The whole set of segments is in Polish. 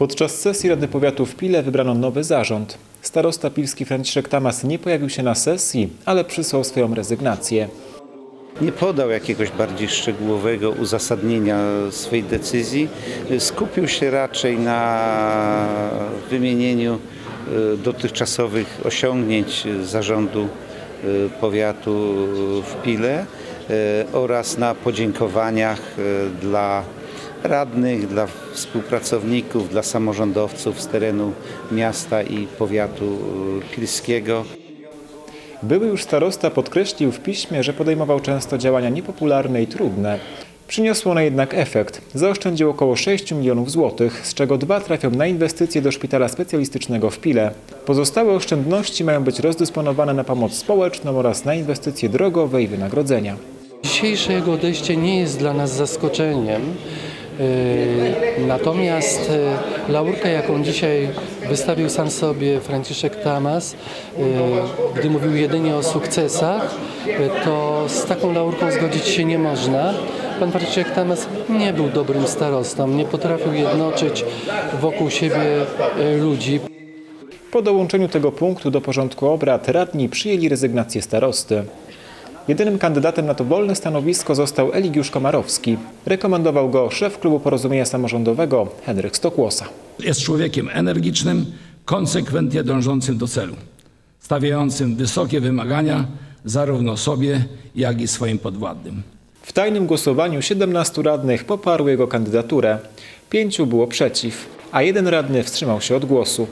Podczas sesji Rady Powiatu w Pile wybrano nowy zarząd. Starosta pilski Franciszek Tamas nie pojawił się na sesji, ale przysłał swoją rezygnację. Nie podał jakiegoś bardziej szczegółowego uzasadnienia swojej decyzji. Skupił się raczej na wymienieniu e, dotychczasowych osiągnięć zarządu e, powiatu w Pile e, oraz na podziękowaniach dla radnych, dla współpracowników, dla samorządowców z terenu miasta i powiatu pilskiego. Były już starosta podkreślił w piśmie, że podejmował często działania niepopularne i trudne. Przyniosło one jednak efekt. Zaoszczędził około 6 milionów złotych, z czego dwa trafią na inwestycje do szpitala specjalistycznego w Pile. Pozostałe oszczędności mają być rozdysponowane na pomoc społeczną oraz na inwestycje drogowe i wynagrodzenia. Dzisiejsze jego odejście nie jest dla nas zaskoczeniem. Yy, Natomiast yy, laurkę, jaką dzisiaj wystawił sam sobie Franciszek Tamas, yy, gdy mówił jedynie o sukcesach, to z taką laurką zgodzić się nie można. Pan Franciszek Tamas nie był dobrym starostą, nie potrafił jednoczyć wokół siebie ludzi. Po dołączeniu tego punktu do porządku obrad radni przyjęli rezygnację starosty. Jedynym kandydatem na to wolne stanowisko został Eligiusz Komarowski. Rekomendował go szef klubu Porozumienia Samorządowego Henryk Stokłosa. Jest człowiekiem energicznym, konsekwentnie dążącym do celu, stawiającym wysokie wymagania zarówno sobie, jak i swoim podwładnym. W tajnym głosowaniu 17 radnych poparło jego kandydaturę. Pięciu było przeciw, a jeden radny wstrzymał się od głosu.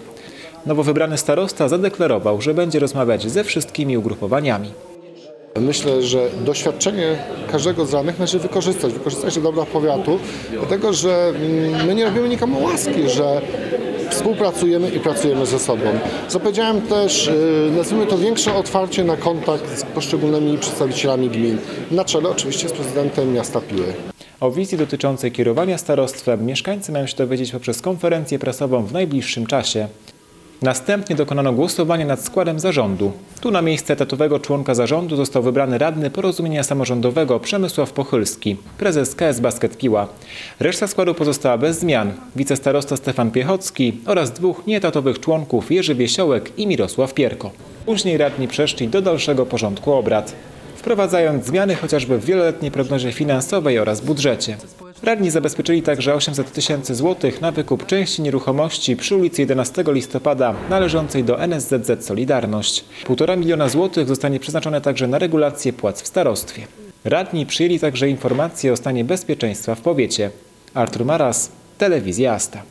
Nowo wybrany starosta zadeklarował, że będzie rozmawiać ze wszystkimi ugrupowaniami. Myślę, że doświadczenie każdego z radnych należy wykorzystać, wykorzystać do dobra powiatu, dlatego że mm, my nie robimy nikomu łaski, że współpracujemy i pracujemy ze sobą. Zapowiedziałem też, yy, nazwijmy to większe otwarcie na kontakt z poszczególnymi przedstawicielami gmin, na czele oczywiście z prezydentem miasta Piły. O wizji dotyczącej kierowania starostwem mieszkańcy mają się dowiedzieć poprzez konferencję prasową w najbliższym czasie. Następnie dokonano głosowania nad składem zarządu. Tu na miejsce etatowego członka zarządu został wybrany radny porozumienia samorządowego Przemysław Pochylski, prezes KS Basket Piła. Reszta składu pozostała bez zmian. Wicestarosta Stefan Piechocki oraz dwóch nieetatowych członków Jerzy Wiesiołek i Mirosław Pierko. Później radni przeszli do dalszego porządku obrad wprowadzając zmiany chociażby w wieloletniej prognozie finansowej oraz budżecie. Radni zabezpieczyli także 800 tysięcy złotych na wykup części nieruchomości przy ulicy 11 listopada należącej do NSZZ Solidarność. 1,5 miliona złotych zostanie przeznaczone także na regulację płac w starostwie. Radni przyjęli także informacje o stanie bezpieczeństwa w powiecie. Artur Maras, Telewizja Asta.